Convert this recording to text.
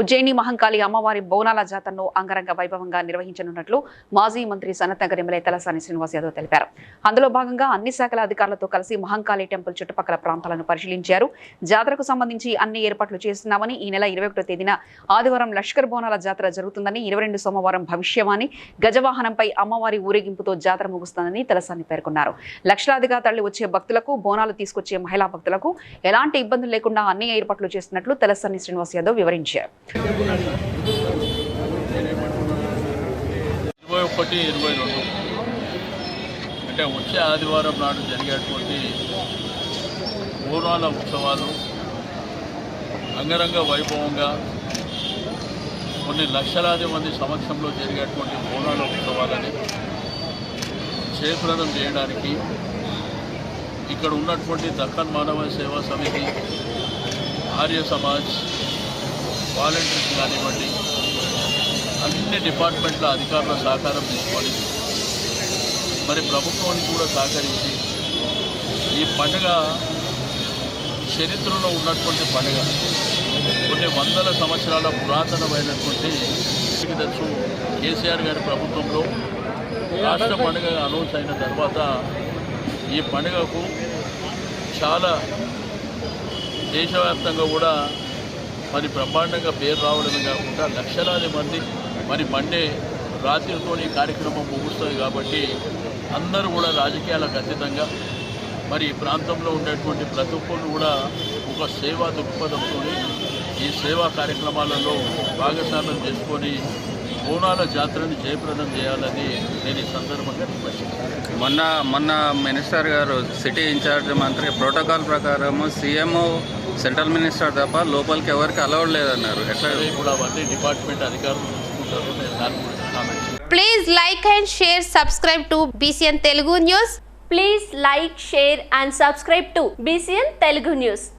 ఉజ్జయిని మహంకాళి అమ్మవారి బోనాల జాతరను అంగరంగ వైభవంగా నిర్వహించనున్నట్లు మాజీ మంత్రి సనత్నగర్ ఎమ్మెల్యే తలసాని శ్రీనివాస్ యాదవ్ తెలిపారు. అందులో భాగంగా అన్ని శాఖల అధికారులతో కలిసి మహంకాళి టెంపుల్ చుట్టుపక్కల ప్రాంతాలను పరిశీలించారు. జాతరకు సంబంధించి అన్ని ఏర్పాట్లు చేస్తున్నామని ఈ నెల ఇరవై తేదీన ఆదివారం లష్కర్ బోనాల జాతర జరుగుతుందని ఇరవై రెండు సోమవారం భవిష్యవాణి గజవాహనంపై అమ్మవారి ఊరేగింపుతో జాతర ముగుస్తుందని తలసాని పేర్కొన్నారు. లక్షలాదిగా తరలి వచ్చే భక్తులకు బోనాలు తీసుకొచ్చే మహిళా భక్తులకు ఎలాంటి ఇబ్బందులు లేకుండా అన్ని ఏర్పాట్లు చేస్తున్నట్లు తలసాని శ్రీనివాస్ యాదవ్ వివరించారు. ఇరవై ఒకటి ఇరవై రెండు. అంటే వచ్చే ఆదివారం నాడు జరిగేటువంటి బోనాల ఉత్సవాలు అంగరంగ వైభవంగా కొన్ని లక్షలాది మంది సమక్షంలో జరిగేటువంటి బోనాల ఉత్సవాలని జయప్రదం చేయడానికి ఇక్కడ ఉన్నటువంటి దక్కన్ మానవ సేవా సమితి ఆర్య సమాజ్ వాలంటీర్స్ కానివ్వండి అన్ని డిపార్ట్మెంట్ల అధికారుల సహకారం తీసుకోవాలి. మరి ప్రభుత్వానికి కూడా సహకరించి ఈ పండుగ చరిత్రలో ఉన్నటువంటి పండుగ. కొన్ని వందల సంవత్సరాల పురాతనమైనటువంటి తెలుసు కేసీఆర్ గారి ప్రభుత్వంలో రాష్ట్ర పండుగ అనౌన్స్ అయిన తర్వాత ఈ పండుగకు చాలా దేశవ్యాప్తంగా కూడా మరి బ్రహ్మాండంగా పేరు రావడమే కాకుండా లక్షలాది మంది మరి మండే రాత్రితోని ఈ కార్యక్రమం ముగుస్తుంది కాబట్టి అందరూ కూడా రాజకీయాలకు అతీతంగా మరి ఈ ప్రాంతంలో ఉండేటువంటి ప్రతి ఒక్కరు కూడా ఒక సేవా దృక్పథంతో ఈ సేవా కార్యక్రమాలలో భాగస్వామ్యం చేసుకొని బోనాల జాతరని జయప్రదం చేయాలని నేను ఈ సందర్భంగా మొన్న మొన్న మినిస్టర్ గారు సిటీ ఇన్ఛార్జ్ మంత్రి ప్రోటోకాల్ ప్రకారము సీఎం సెంట్రల్ మినిస్టర్ తప్ప లోపలికి ఎవరికి అలౌడ్ లేదన్నారు ఎట్లా కూడా డిపార్ట్మెంట్ అధికారులు చూసుకుంటారు నేను దాని గురించి కామెంట్ చేయను. Please like and share, subscribe to BCN Telugu News. Please like, share and